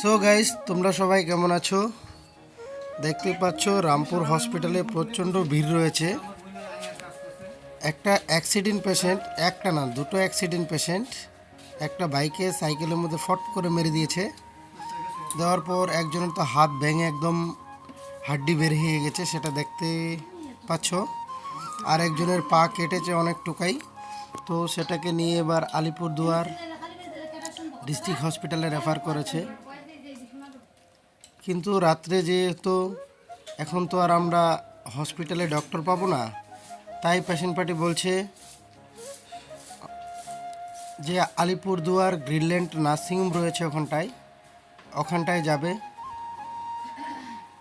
So guys তোমরা সবাই কেমন আছো? দেখতে পাচ্ছ রামপুর হসপিটালে প্রচণ্ড ভিড় রয়েছে। একটা অ্যাক্সিডেন্ট পেশেন্ট একটা না, দুটো অ্যাক্সিডেন্ট পেশেন্ট একটা বাইকে সাইকেলের মধ্যে ফট করে মেরে দিয়েছে। দেওয়ার পর একজনের তো হাত ভেঙে একদম হাড্ডি বের হয়ে গেছে, সেটা দেখতে পাচ্ছ। আর একজনের পা কেটেছে অনেক টুকাই। তো সেটাকে নিয়ে এবার আলিপুরদুয়ার ডিস্ট্রিক্ট হসপিটালে রেফার করেছে। কিন্তু রাত্রে যেহেতু এখন তো আর আমরা হসপিটালে ডক্টর পাবো না, তাই পেশেন্ট পার্টি বলছে যে আলিপুরদুয়ার গ্রিনল্যান্ড নার্সিংহোম রয়েছে ওখানটায় ওখানটায় যাবে।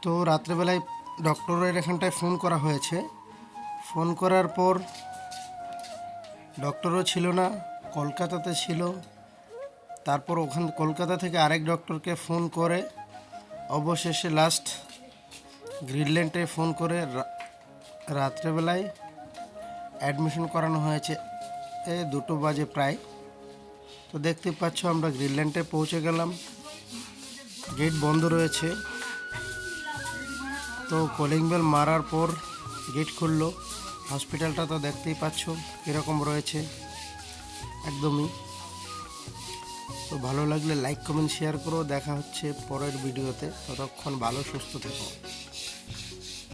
তো রাত্রেবেলায় ডক্টরের এখানটায় ফোন করা হয়েছে। ফোন করার পর ডক্টরও ছিল না, কলকাতাতে ছিল। তারপর ওখান, কলকাতা থেকে আরেক ডক্টরকে ফোন করে অবশেষে লাস্ট গ্রিনল্যান্ডে ফোন করে রাত্রেবেলায় অ্যাডমিশন করানো হয়েছে। এ দুটো বাজে প্রায়। তো দেখতে পাচ্ছ আমরা গ্রিনল্যান্ডে পৌঁছে গেলাম। গেট বন্ধ রয়েছে। তো কলিং বেল মারার পর গেট খুললো। হসপিটালটা তো দেখতেই পাচ্ছ, কীরকম রয়েছে। একদমই। তো ভালো লাগলে লাইক কমেন্ট শেয়ার করো। দেখা হচ্ছে পরের ভিডিওতে ততক্ষণ ভালো, সুস্থ থেকো।